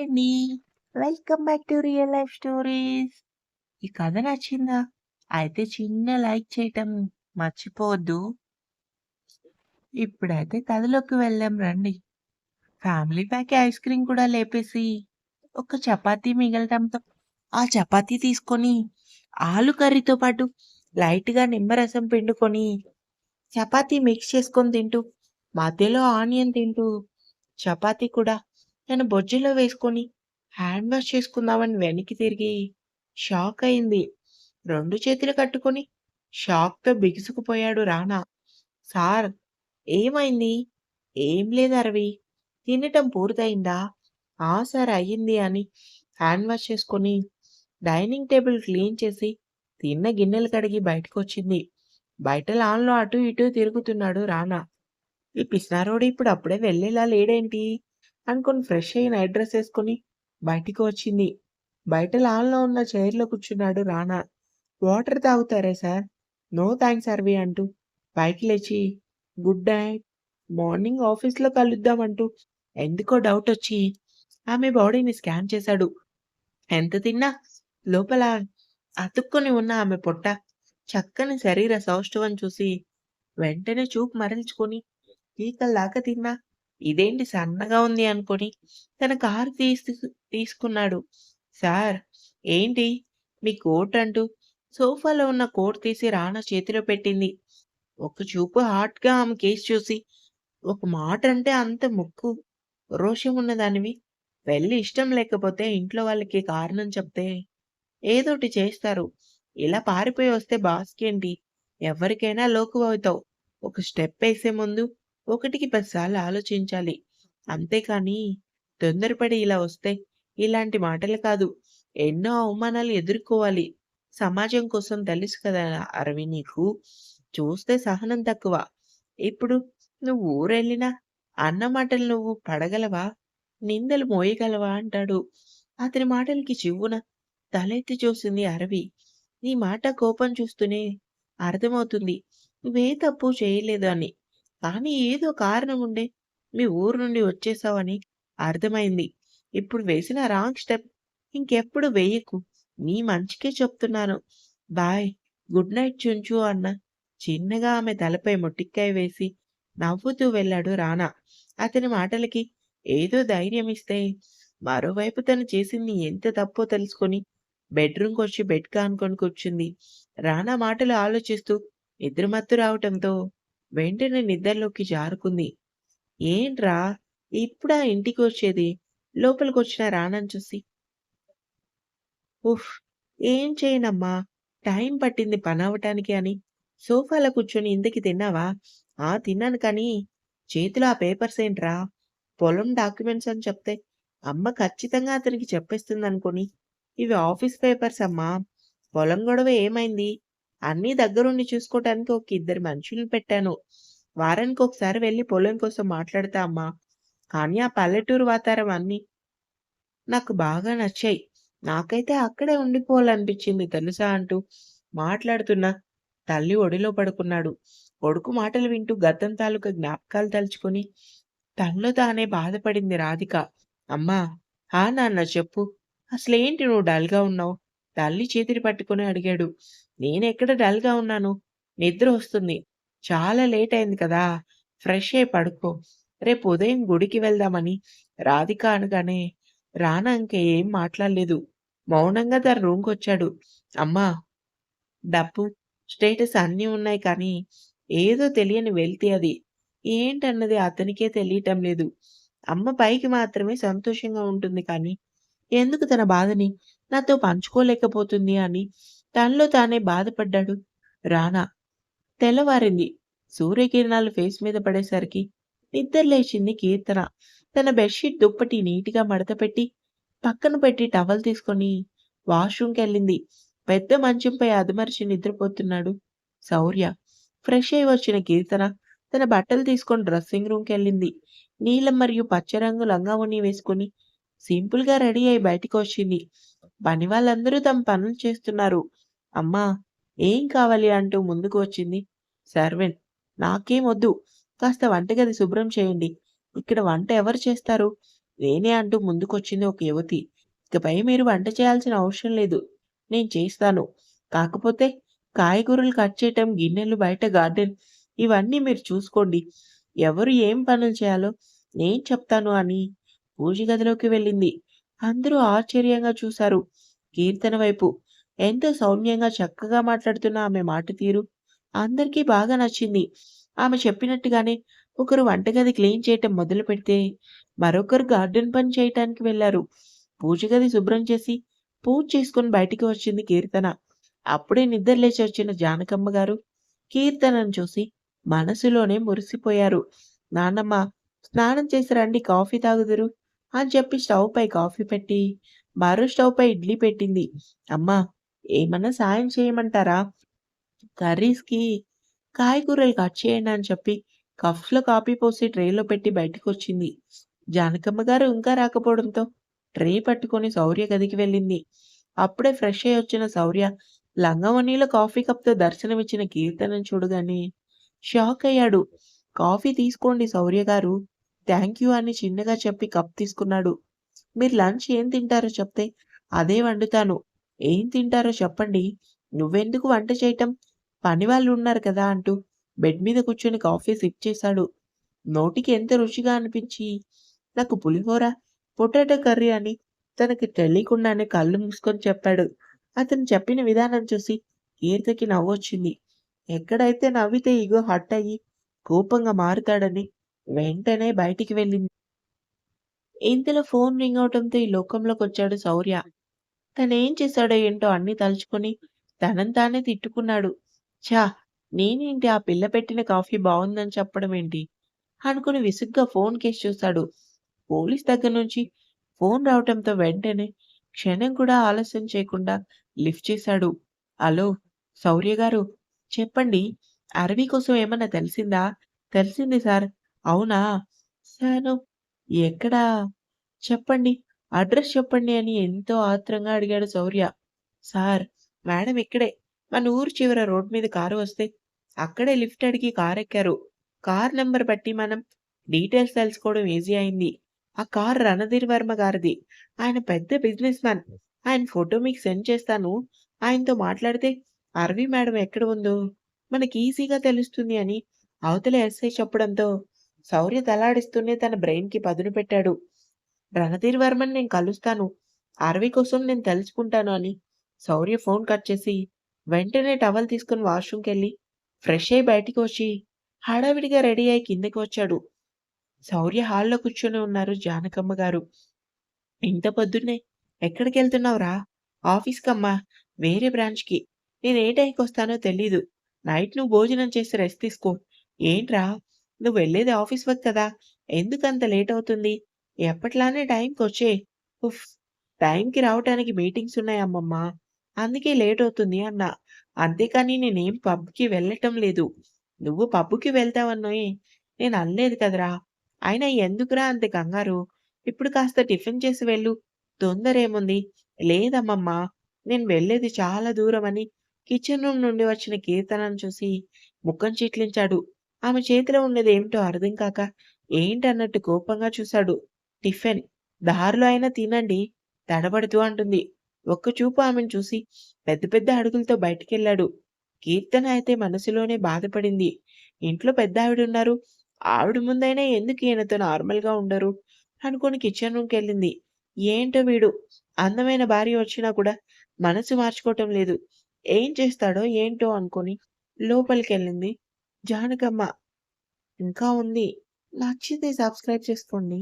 అండి welcome back to real life stories ఈ కథ నచ్చిందా? అయితే చిన్న లైక్ చేయటం మర్చిపోవద్దు. ఇప్పుడైతే కథలోకి వెళ్ళాం రండి. ఫ్యామిలీ ప్యాక్ ఐస్ క్రీమ్ కూడా లేపేసి ఒక చపాతీ మిగలటంతో ఆ చపాతీ తీసుకొని ఆలు కర్రీతో పాటు లైట్గా నిమ్మరసం పిండుకొని చపాతీ మిక్స్ చేసుకొని తింటూ మధ్యలో ఆనియన్ తింటూ చపాతీ కూడా తన బొజ్జలో వేసుకొని హ్యాండ్ వాష్ చేసుకుందామని వెనక్కి తిరిగి షాక్ అయింది. రెండు చేతులు కట్టుకొని షాక్తో బిగుసుకుపోయాడు రానా. సార్ ఏమైంది? ఏం లేదు అరవి. తినటం పూర్తయిందా? ఆ సార్ అయ్యింది అని హ్యాండ్ వాష్ చేసుకొని డైనింగ్ టేబుల్ క్లీన్ చేసి తిన్న గిన్నెలు కడిగి బయటకు వచ్చింది బయట లాన్లో అటు ఇటు తిరుగుతున్నాడు రానా. ఈ పిసినారోడు ఇప్పుడు అప్పుడే వెళ్ళేలా లేడేంటి? అనుకుని ఫ్రెష్ అయ్యి నైట్ డ్రెస్ వేసుకొని బయటికి వచ్చింది. బయట లాన్లో ఉన్న చైర్లో కూర్చున్నాడు రానా. వాటర్ తాగుతారే సార్? నో థ్యాంక్స్ అర్వి అంటూ పైకి లేచి గుడ్ నైట్. మార్నింగ్ ఆఫీస్లో కలుద్దామంటూ ఎందుకో డౌట్ వచ్చి ఆమె బాడీని స్కాన్ చేశాడు. ఎంత తిన్నా? లోపల అతుక్కొని ఉన్న ఆమె పొట్ట చక్కని శరీర సౌష్ఠవం చూసి వెంటనే చూపు మరల్చుకొని ఈకల్లాక తిన్నా? ఇదేంటి సన్నగా ఉంది అనుకొని తన కారు తీసు తీసుకున్నాడు. సార్ ఏంటి? మీ కోట్ అంటూ సోఫాలో ఉన్న కోట్ తీసి రానా చేతిలో పెట్టింది. ఒక చూపు హాట్గా ఆమె కేసు చూసి ఒక మాట అంటే అంత ముక్కు రోషం ఉన్నదానివి వెళ్ళి ఇష్టం లేకపోతే ఇంట్లో వాళ్ళకి కారణం చెప్తే ఏదోటి చేస్తారు. ఇలా పారిపోయి వస్తే బాస్కేంటి ఎవరికైనా లోకు అవుతావు ఒక స్టెప్ వేసే ముందు ఒకటికి పదిసార్లు ఆలోచించాలి. అంతేకాని తొందరపడి ఇలా వస్తే ఇలాంటి మాటలు కాదు. ఎన్నో అవమానాలు ఎదుర్కోవాలి. సమాజం కోసం తెలుసు కదా అరవి నీకు? చూస్తే సహనం తక్కువ. ఇప్పుడు నువ్వు ఊరెళ్ళినా అన్న మాటలు నువ్వు పడగలవా? నిందలు మోయగలవా అంటాడు. అతని మాటలకి చివ్వున తలెత్తి చూసింది అరవి. నీ మాట కోపం చూస్తూనే అర్థమవుతుంది. నువ్వే తప్పు చేయలేదు అని. కానీ ఏదో కారణం ఉండే మీ ఊరు నుండి వచ్చేసావని అర్థమైంది. ఇప్పుడు వేసిన రాంగ్ స్టెప్. ఇంకెప్పుడు వేయకు. నీ మంచికే చెప్తున్నాను. బాయ్ గుడ్ నైట్ చుంచు అన్న చిన్నగా ఆమె తలపై మొట్టిక్కాయ వేసి నవ్వుతూ వెళ్ళాడు రానా. అతని మాటలకి ఏదో ధైర్యం ఇస్తే మరోవైపు తను చేసింది ఎంత తప్పో తెలుసుకొని బెడ్రూమ్కి వచ్చి బెడ్ కానుకొని కూర్చుంది. రానా మాటలు ఆలోచిస్తూ నిద్రమత్తు రావటంతో వెంటనే నిద్రలోకి జారుకుంది. ఏంట్రా? ఇప్పుడా ఇంటికి వచ్చేది లోపలికి వచ్చిన రానని చూసి. ఉఫ్! ఏం చేయనమ్మా? టైం పట్టింది పని అవ్వటానికి అని. సోఫాలో కూర్చొని ఇందుకి తిన్నావా? ఆ తిన్నాను కానీ చేతిలో ఆ పేపర్స్ ఏంట్రా? పొలం డాక్యుమెంట్స్ అని చెప్తే అమ్మ ఖచ్చితంగా అతనికి చెప్పేస్తుంది అనుకుని ఇవి ఆఫీస్ పేపర్స్ అమ్మా. పొలం గొడవ ఏమైంది? అన్నీ దగ్గరుండి చూసుకోవటానికి ఒక ఇద్దరు మనుషుల్ని పెట్టాను. వారానికి ఒకసారి వెళ్ళి పొలం కోసం మాట్లాడతా అమ్మా. కానీ ఆ పల్లెటూరు వాతావరణం అన్నీ నాకు బాగా నచ్చాయి. నాకైతే అక్కడే ఉండిపోవాలనిపించింది తెలుసా అంటూ మాట్లాడుతున్నా తల్లి ఒడిలో పడుకున్నాడు. కొడుకు మాటలు వింటూ గతం తాలూకా జ్ఞాపకాలు తలుచుకొని తనలో తానే బాధపడింది రాధిక. అమ్మా ఆ నాన్న చెప్పు. అసలేంటి నువ్వు డల్గా ఉన్నావు? తల్లి చేతిని పట్టుకుని అడిగాడు. నేనెక్కడ డల్గా ఉన్నాను? నిద్ర వస్తుంది. చాలా లేట్ అయింది కదా! ఫ్రెష్ అయి పడుకో. రేపు ఉదయం గుడికి వెళ్దామని. రాధిక అనగానే రానా ఇంకా ఏం మాట్లాడలేదు. మౌనంగా తన రూమ్కి వచ్చాడు అమ్మా డబ్బు స్టేటస్ అన్నీ ఉన్నాయి కానీ ఏదో తెలియని వెళ్తే అది. ఏంటన్నది అతనికే తెలియటం లేదు. అమ్మ పైకి మాత్రమే సంతోషంగా ఉంటుంది కానీ ఎందుకు తన బాధని నాతో పంచుకోలేకపోతుంది అని తనలో తానే బాధపడ్డాడు రానా. తెల్లవారింది. సూర్యకిరణాలు ఫేస్ మీద పడేసరికి నిద్ర లేచింది కీర్తన. తన బెడ్షీట్ దుప్పటి నీటిగా మడతపెట్టి పక్కన పెట్టి టవల్ తీసుకొని వాష్రూమ్కి వెళ్ళింది. పెద్ద మంచంపై అదుమరిచి నిద్రపోతున్నాడు శౌర్య. ఫ్రెష్ అయి వచ్చిన కీర్తన తన బట్టలు తీసుకొని డ్రెస్సింగ్ రూమ్కి వెళ్ళింది. నీలం మరియు పచ్చరంగు ఉన్ని వేసుకుని సింపుల్గా రెడీ అయి బయటకు వచ్చింది. పని వాళ్ళందరూ తమ పనులు చేస్తున్నారు. అమ్మా ఏం కావాలి అంటూ ముందుకు వచ్చింది సర్వెంట్ నాకేం వద్దు కాస్త వంటగది శుభ్రం చేయండి ఇక్కడ వంట ఎవరు చేస్తారు నేనే అంటూ ముందుకొచ్చింది ఒక యువతి. ఇకపై మీరు వంట చేయాల్సిన అవసరం లేదు. నేను చేస్తాను. కాకపోతే కాయగూరలు కట్ చేయటం, గిన్నెలు, బయట గార్డెన్ ఇవన్నీ మీరు చూసుకోండి. ఎవరు ఏం పనులు చేయాలో నేను చెప్తాను అని పూజ గదిలోకి వెళ్ళింది. అందరూ ఆశ్చర్యంగా చూశారు కీర్తన వైపు. ఎంతో సౌమ్యంగా చక్కగా మాట్లాడుతున్న ఆమె మాట తీరు అందరికీ బాగా నచ్చింది. ఆమె చెప్పినట్టుగానే ఒకరు వంటగది క్లీన్ చేయటం మొదలు పెడితే మరొకరు గార్డెన్ పని చేయటానికి వెళ్ళారు. పూజ గది శుభ్రం చేసి పూజ చేసుకుని బయటికి వచ్చింది కీర్తన. అప్పుడే నిద్ర లేచి వచ్చిన జానకమ్మ గారు కీర్తనను చూసి మనసులోనే మురిసిపోయారు. నాన్నమ్మ స్నానం చేసి రండి కాఫీ తాగుదురు అని చెప్పి స్టవ్ పై కాఫీ పెట్టి, మరో స్టవ్ పై ఇడ్లీ పెట్టింది. అమ్మా ఏమన్నా సాయం చేయమంటారా? కర్రీస్‌కి కాయగూరలు కట్ చేయండి అని చెప్పి కఫ్లో కాఫీ పోసి ట్రేలో పెట్టి బయటకు వచ్చింది జానకమ్మ గారు ఇంకా రాకపోవడంతో ట్రే పట్టుకొని శౌర్య గదికి వెళ్ళింది. అప్పుడే ఫ్రెష్ అయి వచ్చిన శౌర్య లంగవనీలో కాఫీ కప్‌తో దర్శనమిచ్చిన కీర్తనను చూడగానే షాక్ అయ్యాడు. కాఫీ తీసుకోండి శౌర్య గారు. థ్యాంక్ యూ అని చిన్నగా చెప్పి కప్ తీసుకున్నాడు. మీరు లంచ్ ఏం తింటారో చెప్తే అదే వండుతాను. ఏం తింటారో చెప్పండి. నువ్వెందుకు వంట చేయటం? పనివాళ్ళు ఉన్నారు కదా అంటూ బెడ్ మీద కూర్చొని కాఫీ సిప్ చేశాడు. నోటికి ఎంత రుచిగా అనిపించి నాకు పులిహోర, పొటాటో కర్రీ అని తనకి తెలియకుండానే కళ్ళు మూసుకొని చెప్పాడు. అతను చెప్పిన విధానం చూసి కీర్తికి నవ్వొచ్చింది. ఎక్కడైతే నవ్వితే ఇగో హట్ అయ్యి కోపంగా మారుతాడని వెంటనే బయటికి వెళ్ళింది. ఇంతలో ఫోన్ రింగ్ అవటంతో ఈ లోకంలోకి వచ్చాడు శౌర్య. తనేం చేశాడో ఏంటో అన్నీ తలుచుకొని తనని తానే తిట్టుకున్నాడు. ఛా నేనేంటి ఆ పిల్ల పెట్టిన కాఫీ బాగుందని చెప్పడం ఏంటి? అనుకుని విసుగ్గా ఫోన్ కేసు చూశాడు. పోలీస్ దగ్గర నుంచి ఫోన్ రావటంతో వెంటనే క్షణం కూడా ఆలస్యం చేయకుండా లిఫ్ట్ చేశాడు. హలో! శౌర్య గారు చెప్పండి. అరవి కోసం ఏమన్నా తెలిసిందా? తెలిసింది సార్. అవునా? సారు ఎక్కడా? చెప్పండి. అడ్రస్ చెప్పండి అని ఎంతో ఆత్రంగా అడిగాడు శౌర్య. సార్ మేడం ఇక్కడే. మన ఊరు చివర రోడ్ మీద కారు వస్తే అక్కడే లిఫ్ట్ అడిగి కార్ ఎక్కారు కార్ నెంబర్ బట్టి మనం డీటెయిల్స్ తెలుసుకోవడం ఈజీ అయింది. ఆ కార్ రణధీర్ వర్మ గారిది. ఆయన పెద్ద బిజినెస్ మ్యాన్. ఆయన ఫోటో మీకు సెండ్ చేస్తాను. ఆయనతో మాట్లాడితే అరవి మేడం ఎక్కడ ఉందో మనకి ఈజీగా తెలుస్తుంది అని అవతల ఎస్ఐ చెప్పడంతో శౌర్య తలాడిస్తూనే తన బ్రెయిన్‌కి పదును పెట్టాడు. రణధీర్ వర్మని నేను కలుస్తాను. అరవి కోసం నేను తెలుసుకుంటాను అని శౌర్య ఫోన్ కట్ చేసి వెంటనే టవల్ తీసుకొని వాష్‌రూమ్‌కెళ్ళి ఫ్రెష్ అయ్యి బయటికి వచ్చి హడావిడిగా రెడీ అయ్యి కిందకి వచ్చాడు. శౌర్య హాల్‌లో కూర్చొని ఉన్నారు జానకమ్మ గారు. ఇంత పొద్దున్నే ఎక్కడికి వెళ్తున్నావురా ఆఫీస్‌కమ్మా. వేరే బ్రాంచ్‌కి. నేను ఏ టైంకొస్తానో తెలీదు. నైట్ నువ్వు భోజనం చేసి రెస్ట్ తీసుకో. ఏంట్రా? నువ్వు వెళ్ళేది ఆఫీస్ వర్క్ కదా! ఎందుకంత లేట్ అవుతుంది? ఎప్పట్లానే టైంకొచ్చేయి. ఉఫ్! టైంకి రావటానికి మీటింగ్స్ ఉన్నాయి అమ్మమ్మ. అందుకే లేట్ అవుతుంది అన్నా. అంతేకాని నేనేం పబ్‌కి వెళ్ళటం లేదు. నువ్వు పబ్‌కి వెళ్తావన్నోయ్ నేను అనలేదు కదరా! అయినా ఎందుకురా అంత కంగారు? ఇప్పుడు కాస్త టిఫిన్ చేసి వెళ్ళు. తొందరేముంది? లేదమ్మమ్మ నేను వెళ్ళేది చాలా దూరం అని కిచెన్ రూమ్ నుండి వచ్చిన కీర్తనను చూసి ముఖం చిట్లించాడు. ఆమె చేతిలో ఉన్నది ఏమిటో అర్థం కాక ఏంటన్నట్టు కోపంగా చూశాడు. టిఫిన్ దారిలో అయినా తినండి తడబడుతూ అంటుంది. ఒక్క చూపు ఆమెను చూసి పెద్ద పెద్ద అడుగులతో బయటికెళ్ళాడు. కీర్తన అయితే మనసులోనే బాధపడింది. ఇంట్లో పెద్ద ఆవిడ ముందైనా ఎందుకు ఈయనతో నార్మల్‌గా ఉండరు? అనుకుని కిచెన్ రూమ్కి వెళ్ళింది ఏంటో వీడు అందమైన భార్య వచ్చినా కూడా మనసు మార్చుకోవటం లేదు. ఏం చేస్తాడో ఏంటో అనుకోని లోపలికెళ్ళింది జానకమ్మ. ఇంకా ఉంది. నచ్చితే సబ్స్క్రైబ్ చేసుకోండి.